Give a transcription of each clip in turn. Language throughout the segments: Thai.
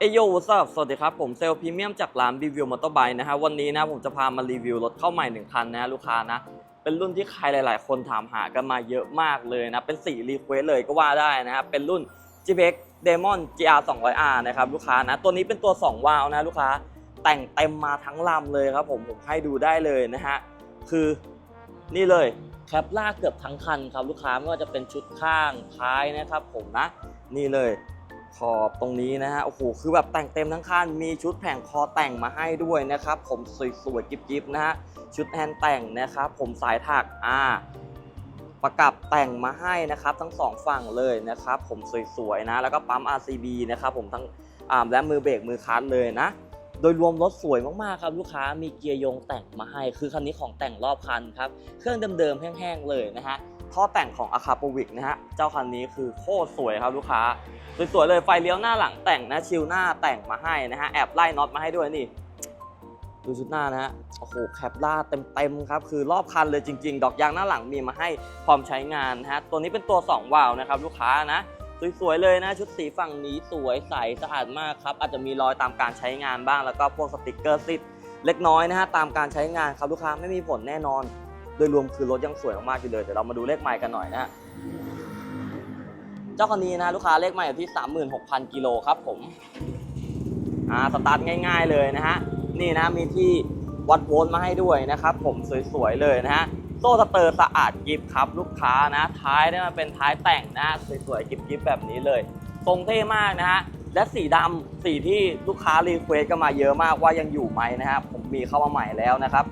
เอโยวัสบสวัสดีครับ ผมเซลล์พรีเมียมจากร้านรีวิวมอเตอร์ไบค์นะฮะวันนี้นะผมจะพามารีวิวรถเข้าใหม่หนึ่งคันนะลูกค้านะ เป็นรุ่นที่ใครหลาย ๆ คนถามหากันมาเยอะมากเลยนะ เป็นสีรีเควสเลยก็ว่าได้นะครับเป็นรุ่น GPX Demon GR 200R นะครับลูกค้านะตัวนี้เป็นตัว 2 วาล์วนะลูกค้าแต่งเต็มมาทั้งลำเลยครับผมผมให้ดูได้เลยนะฮะคือนี่เลยแคปล่าเกือบทั้งคันครับลูกค้าไม่ว่าจะเป็นชุดข้างท้ายนะครับผมนะนี่เลย ขอบตรงนี้นะฮะ โอ้โห คือแบบแต่งเต็มทั้งคัน มีชุดแผงคอแต่งมาให้ด้วยนะครับ ผมสวยๆกิ๊บๆนะฮะ ชุดแฮนด์แต่งนะครับ ผมสายถัก อ่า ประกับแต่งมาให้นะครับ ทั้งสองฝั่งเลยนะครับ ผมสวยๆนะ แล้วก็ปั๊ม RCB นะครับ ผมทั้งอ่าและมือเบรกมือคลัตช์เลยนะ โดยรวมรถสวยมากๆครับลูกค้า มีเกียร์ยงแต่งมาให้ คือคันนี้ของแต่งรอบคันครับ เครื่องเดิมๆแห้งๆเลยนะฮะ ท่อแต่งของ a c a p o v i c นะฮะ เจ้าคันนี้คือโคตรสวยครับลูกค้า สวยๆเลยไฟเลี้ยวหน้าหลังแต่งนะชิลหน้าแต่งมาให้นะฮะ แอบไล่น็อตมาให้ด้วยนี่ ดูชุดหน้านะฮะ โอ้โหแคปล่าเต็มๆครับ คือรอบคันเลยจริง ๆ ดอกยางหน้าหลังมีมาให้พร้อมใช้งานนะฮะ ตัวนี้เป็นตัว 2 วาล์วนะครับลูกค้านะสวยๆเลยนะชุดสีฝั่งนี้สวยใสสะอาดมากครับ อาจจะมีรอยตามการใช้งานบ้างแล้วก็พวกสติกเกอร์ซิดเล็กน้อยนะฮะตามการใช้งานครับลูกค้าไม่มีผลแน่นอน โดยรวมคือรถยังสวยมากๆอยู่เลยเดี๋ยวเรามาดูเลขไมล์กันหน่อยนะฮะเจ้าคันนี้นะลูกค้าเลขใหม่อยู่ที่ 36,000 กิโลครับผมอ่าสตาร์ทง่าย ๆเลยนะฮะนี่นะมีที่วัดโวลต์มาให้ด้วยนะครับผมสวยๆเลยนะฮะโซ่สเตอร์สะอาดกิฟครับลูกค้านะท้ายเนี่ยมันเป็นท้ายแต่งนะสวยๆกิฟๆแบบนี้เลยทรงเท่มากนะฮะและสีดำสีที่ลูกค้ารีเควสกันมาเยอะมากว่ายังอยู่ไหมนะครับผมมีเข้ามาใหม่แล้วนะครับ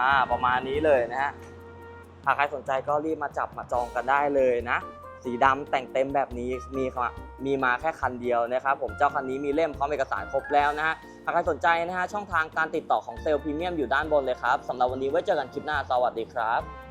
อ่าประมาณนี้เลยนะฮะหากใครสนใจก็รีบมาจับมาจองกันได้เลยนะ สีดำแต่งเต็มแบบนี้มีค่ะมีมาแค่คันเดียวนะครับผมเจ้าคันนี้มีเล่มพร้อมเอกสารครบแล้วนะฮะหากใครสนใจนะฮะช่องทางการติดต่อของเซลล์พรีเมียมอยู่ด้านบนเลยครับสำหรับวันนี้ไว้เจอกันคลิปหน้าสวัสดีครับ